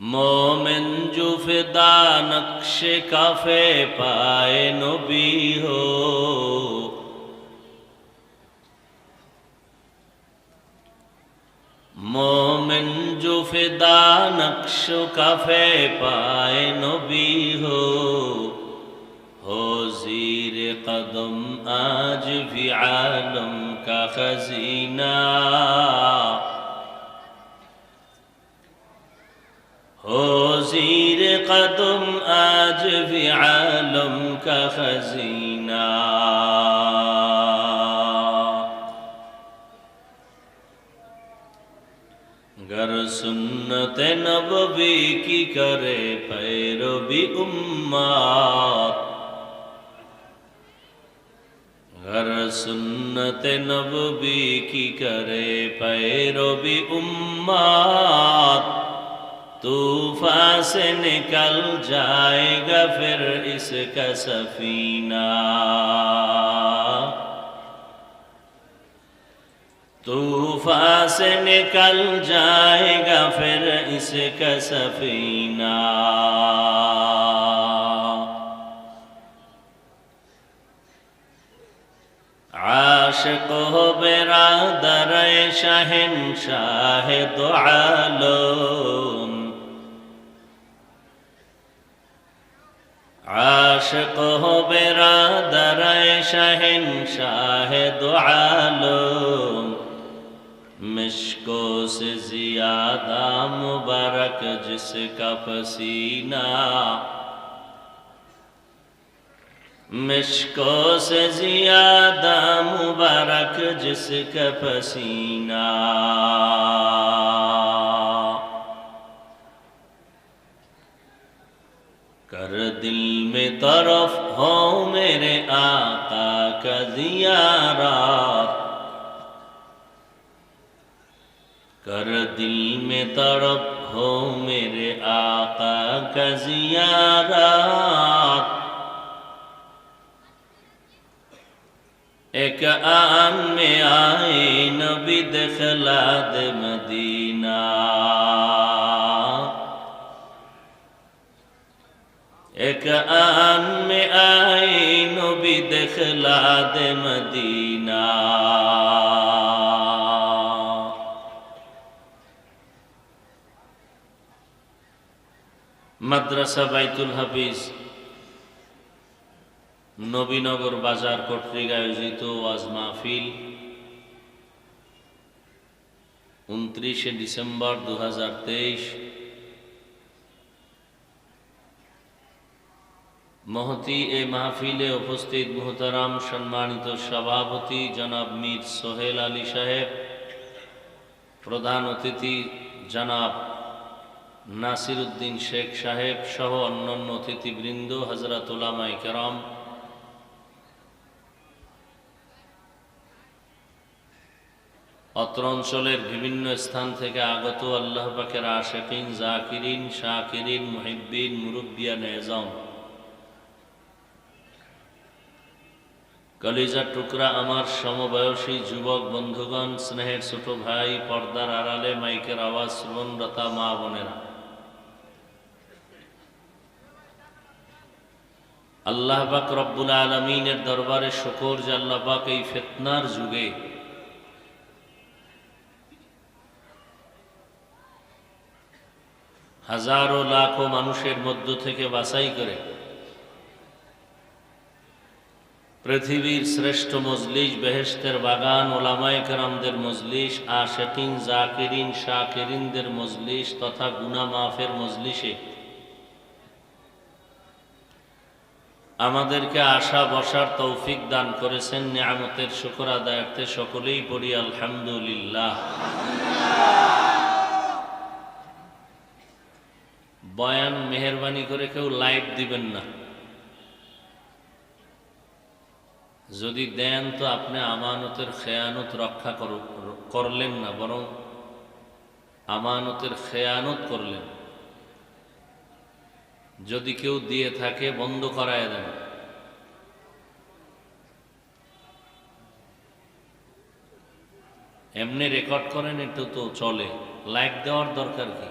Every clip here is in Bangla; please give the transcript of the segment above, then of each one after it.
মোমেন জুফেদা নকশে কাফে পায় নবী হো। মোমেন জুফেদা নকশ কাফে পায় নবী হো। হো জির কদম আজ ভি আলম কা খজিনা। ہو زیر قدم آج بھی عالم کا خزینہ گر سنت نبوی کی کرے پیرو بھی امات گر سنت نبوی کی کرے پیرو بھی امات طوفا سے نکل جائے گا پھر اس کا سفینہ طوفا سے نکل جائے گا پھر اس کا سفینہ عاشق ہو برادر شہن شاہ دو عالم আশক হবে রাদারায় শাহেন শাহেদ আলম مشکو سے زیادہ مبارک جس کا پسینہ مشکو سے زیادہ مبارک جس کا پسینہ طرف ہو میرے آقا کا زیارہ کر دل میں طرف ہو میرے آقا کا زیارہ ایک آن میں آئے نبی دخلا دے مدینہ এক আন মে আই নবী দেখলা দে মদিনা। মাদ্রাসা বাইতুল হাফিজ নবীনগর বাজার কর্তৃক আয়োজিত ওয়াজ মাহফিল উনত্রিশে ডিসেম্বর দু হাজার তেইশ মহতি এ মাহফিলে উপস্থিত মোহতারাম সম্মানিত সভাপতি জনাব মীর সোহেল আলী সাহেব, প্রধান অতিথি জনাব নাসির উদ্দিন শেখ সাহেব সহ অন্যান্য অতিথিবৃন্দ হজরত উলামাই কেরাম। অত্র অঞ্চলের বিভিন্ন স্থান থেকে আগত আল্লাহ পাকের আশেকিন, জাকিরিন, শাকিরিন, মুহিব্বিন মুরব্বিয়া নেজম কলিজার টুকরা আমার সমবয়সী যুবক বন্ধুগণ, স্নেহের ছোট ভাই, পর্দার আড়ালে মাইকের আওয়াজ শ্রবণরতা মা বোনেরা। আল্লাহ পাক রব্বুল আলমিনের দরবারে শকর যে আল্লাহ পাক এই ফেতনার যুগে হাজারো লাখো মানুষের মধ্য থেকে বাছাই করে পৃথিবীর শ্রেষ্ঠ মজলিস বেহেস্তের বাগান, ওলামায় কেরামদের মজলিস আশেকিন, জাকিরিন, শাকিরিনদের মজলিস তথা গুনা মাফের মজলিসে আমাদেরকে আশা বসার তৌফিক দান করেছেন, নিয়ামতের শুকর আদায়ার্থে সকলেই পড়ি, আলহামদুলিল্লাহ। বয়ান মেহরবানি করে কেউ লাইট দিবেন না। যদি দেন তো আপনি আমানতের খেয়ানত রক্ষা করলেন না, বরং আমানতের খেয়ানত করলেন। যদি কেউ দিয়ে থাকে, বন্ধ করায় দেন। এমনি রেকর্ড করেন, একটু তো চলে। লাইক দেওয়ার দরকার কি?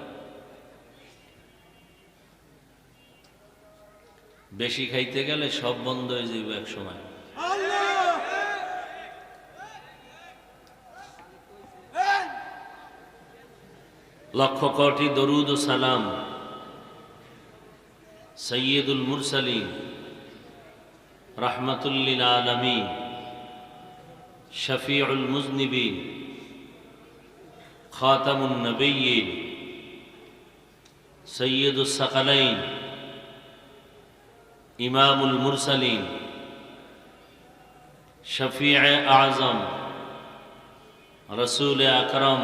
বেশি খাইতে গেলে সব বন্ধ হয়ে যাবে এক সময়। লক্ষ কোটি দরুদ ও সালাম সৈয়দুল মুরসালিম রহমতুল্লিল আলমী শফিউল মুজনিবিন খাতামুন নবীন সৈয়দুল সকলাইন ইমামুল মুরসালিন শফিع আজম রসুল আকরম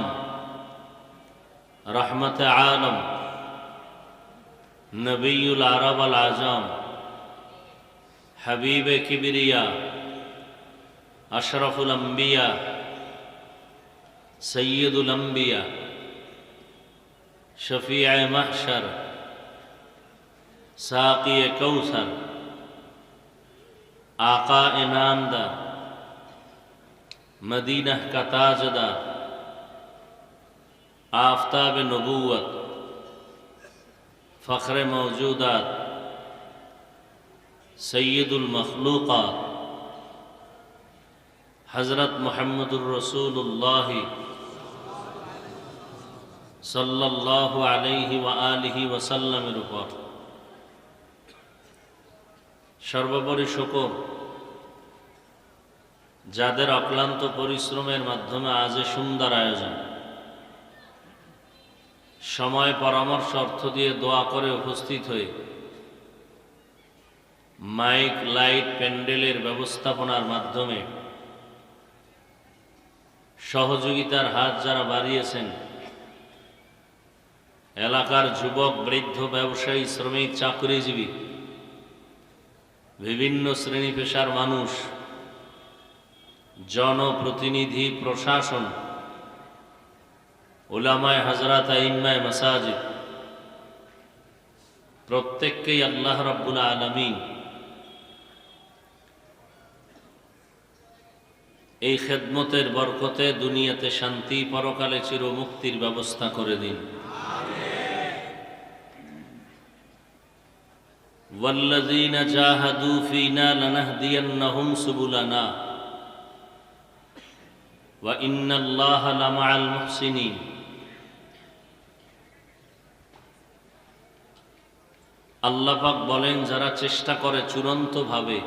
رحمت عالم نبی العرب العظام حبیب کبریا اشرف الانبیاء سید الانبیاء شفیع محشر ساقی کوثر آقا انعام دا مدینہ کا تاجدار آفتاب نبوت، فخر موجودات، سید المخلوقات، حضرت محمد الرسول اللہ صلی اللہ علیہ وآلہ وسلم رکھا شرب بری شکر উপর সর্বোপরি শুকর। যাদের অক্লান্ত পরিশ্রমের آج شندر آئے আয়োজন। সময় পরামর্শ অর্থ দিয়ে দোয়া করে উপস্থিত হয়ে মাইক, লাইট, প্যান্ডেলের ব্যবস্থাপনার মাধ্যমে সহযোগিতার হাত যারা বাড়িয়েছেন, এলাকার যুবক, বৃদ্ধ, ব্যবসায়ী, শ্রমিক, চাকরিজীবী, বিভিন্ন শ্রেণি পেশার মানুষ, জনপ্রতিনিধি, প্রশাসন ওলামায় হাজরাত আইম্মায় মাসাজিদ প্রত্যেককেই আল্লাহ রাব্বুল আলমিন এই খেদমতের বরকতে দুনিয়াতে শান্তি পরকালে চিরমুক্তির ব্যবস্থা করে দিন والذين جاهدوا فينا لنهدينهم سبلنا وإن الله لمع المحسنين আল্লাপাক বলেন, যারা চেষ্টা করে চূড়ান্তভাবে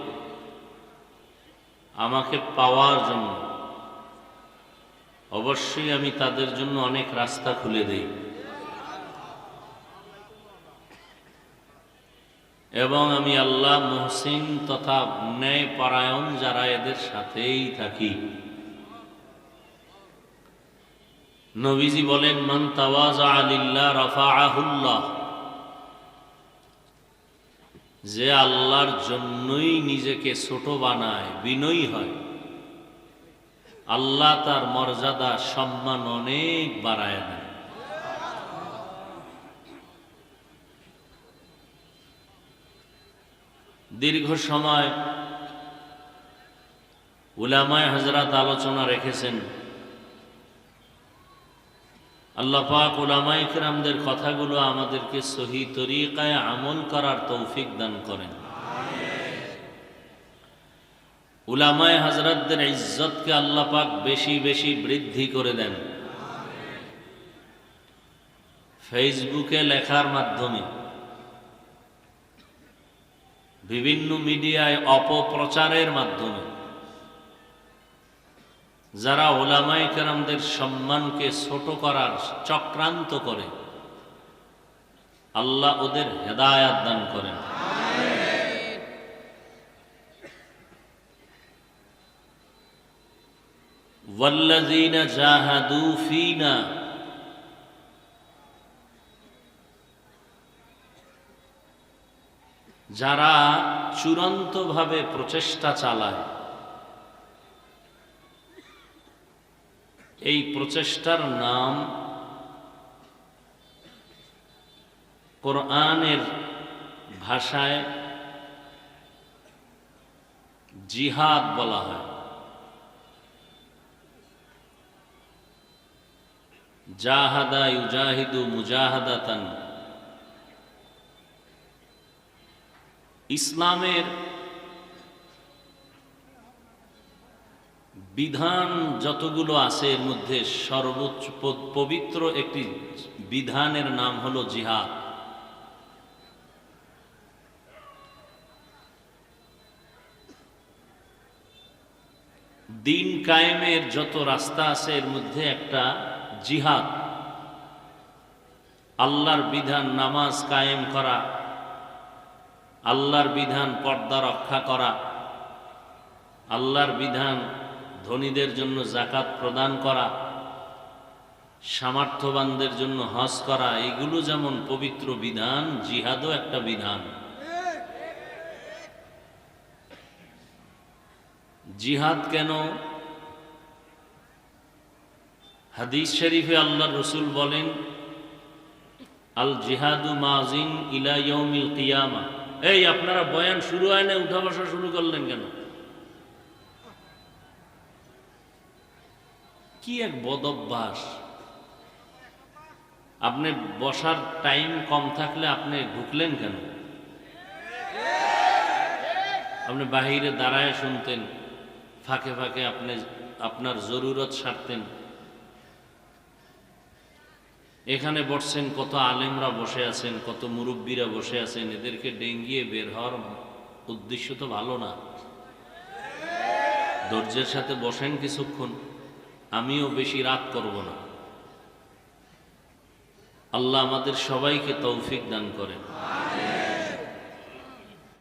আমাকে পাওয়ার জন্য, অবশ্যই আমি তাদের জন্য অনেক রাস্তা খুলে দেই। এবং আমি আল্লাহ মহসিন তথা ন্যায় পরায়ণ যারা এদের সাথেই থাকি। নবীজি বলেন, মান তাওয়াজা আলিল্লাহ রাফাআহুল্লাহ। যে আল্লাহর জন্যই নিজেকে ছোট বানায়, বিনয়ী হয়। আল্লাহ তার মর্যাদা, সম্মান অনেক বাড়ায় দেয় দীর্ঘ সময় উলামায় হজরত আলোচনা রেখেছেন। আল্লাহ পাক উলামাই কিরামদের কথাগুলো আমাদেরকে সহি তরিকায় আমল করার তৌফিক দান করেন। উলামায় হজরতদের ইজ্জতকে আল্লাহ পাক বেশি বেশি বৃদ্ধি করে দেন। ফেসবুকে লেখার মাধ্যমে বিভিন্ন মিডিয়ায় অপপ্রচারের মাধ্যমে যারা ওলামাই কেরামদের সম্মানকে ছোট করার চক্রান্ত করে আল্লাহ ওদের হেদায়াত দান করেন والذين جاهدوا فينا যারা চূড়ান্তভাবে প্রচেষ্টা চালায় এই প্রচেষ্টার নাম কোরআনের ভাষায় জিহাদ বলা হয়। জাহাদা ইউজাহিদু মুজাহাদাতান। ইসলামের বিধান যতগুলো আছে এর মধ্যে সর্বোচ্চ পবিত্র একটি বিধানের নাম হলো জিহাদ। দিন কায়েমের যত রাস্তা আছে এর মধ্যে একটা জিহাদ। আল্লাহর বিধান নামাজ কায়েম করা, আল্লাহর বিধান পর্দা রক্ষা করা, আল্লাহর বিধান ধনীদের জন্য জাকাত প্রদান করা, সামর্থ্যবানদের জন্য হজ করা, এগুলো যেমন পবিত্র বিধান, জিহাদও একটা বিধান। জিহাদ কেন? হাদিস শরীফে আল্লাহ রসুল বলেন, আল জিহাদু মাজিন ইলা কিয়ামা। এই, আপনারা বয়ান শুরু হয় না উঠা বসা শুরু করলেন কেন? কি এক বদভ্যাস আপনি বসার টাইম কম থাকলে আপনি ঢুকলেন কেন? আপনি বাহিরে দাঁড়ায় শুনতেন, ফাঁকে ফাঁকে আপনি, আপনার জরুরত সারতেন। এখানে বসছেন, কত আলেমরা বসে আছেন, কত মুরব্বীরা বসে আছেন, এদেরকে ডেঙ্গিয়ে বের হওয়ার উদ্দেশ্য তো ভালো না। ধৈর্যের সাথে বসেন কিছুক্ষণ। আমিও বেশি রাত করব না। আল্লাহ আমাদের সবাইকে তৌফিক দান করেন।